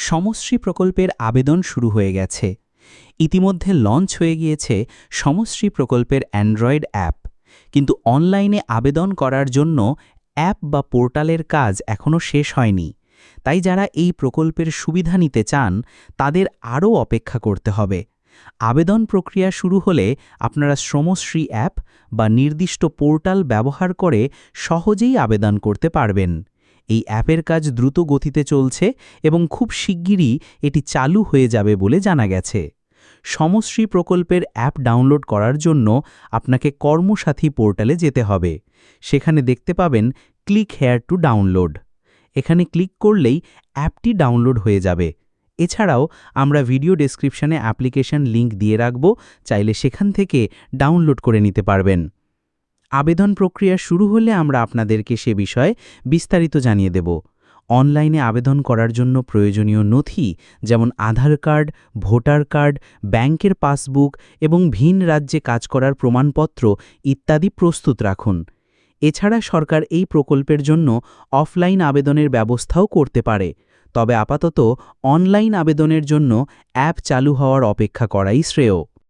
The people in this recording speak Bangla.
সমশ্রী প্রকল্পের আবেদন শুরু হয়ে গেছে। ইতিমধ্যে লঞ্চ হয়ে গিয়েছে সমশ্রী প্রকল্পের অ্যান্ড্রয়েড অ্যাপ। কিন্তু অনলাইনে আবেদন করার জন্য অ্যাপ বা পোর্টালের কাজ এখনও শেষ হয়নি। তাই যারা এই প্রকল্পের সুবিধা নিতে চান, তাদের আরও অপেক্ষা করতে হবে। আবেদন প্রক্রিয়া শুরু হলে আপনারা শ্রমশ্রী অ্যাপ বা নির্দিষ্ট পোর্টাল ব্যবহার করে সহজেই আবেদন করতে পারবেন। এই অ্যাপের কাজ দ্রুত গতিতে চলছে এবং খুব শিগগিরই এটি চালু হয়ে যাবে বলে জানা গেছে। সমশ্রী প্রকল্পের অ্যাপ ডাউনলোড করার জন্য আপনাকে কর্মসাথী পোর্টালে যেতে হবে। সেখানে দেখতে পাবেন ক্লিক হেয়ার টু ডাউনলোড। এখানে ক্লিক করলেই অ্যাপটি ডাউনলোড হয়ে যাবে। এছাড়াও আমরা ভিডিও ডেসক্রিপশনে অ্যাপ্লিকেশন লিংক দিয়ে রাখব, চাইলে সেখান থেকে ডাউনলোড করে নিতে পারবেন। আবেদন প্রক্রিয়া শুরু হলে আমরা আপনাদেরকে সে বিষয়ে বিস্তারিত জানিয়ে দেব। অনলাইনে আবেদন করার জন্য প্রয়োজনীয় নথি, যেমন আধার কার্ড, ভোটার কার্ড, ব্যাংকের পাসবুক এবং ভিন রাজ্যে কাজ করার প্রমাণপত্র ইত্যাদি প্রস্তুত রাখুন। এছাড়া সরকার এই প্রকল্পের জন্য অফলাইন আবেদনের ব্যবস্থাও করতে পারে। তবে আপাতত অনলাইন আবেদনের জন্য অ্যাপ চালু হওয়ার অপেক্ষা করাই শ্রেয়।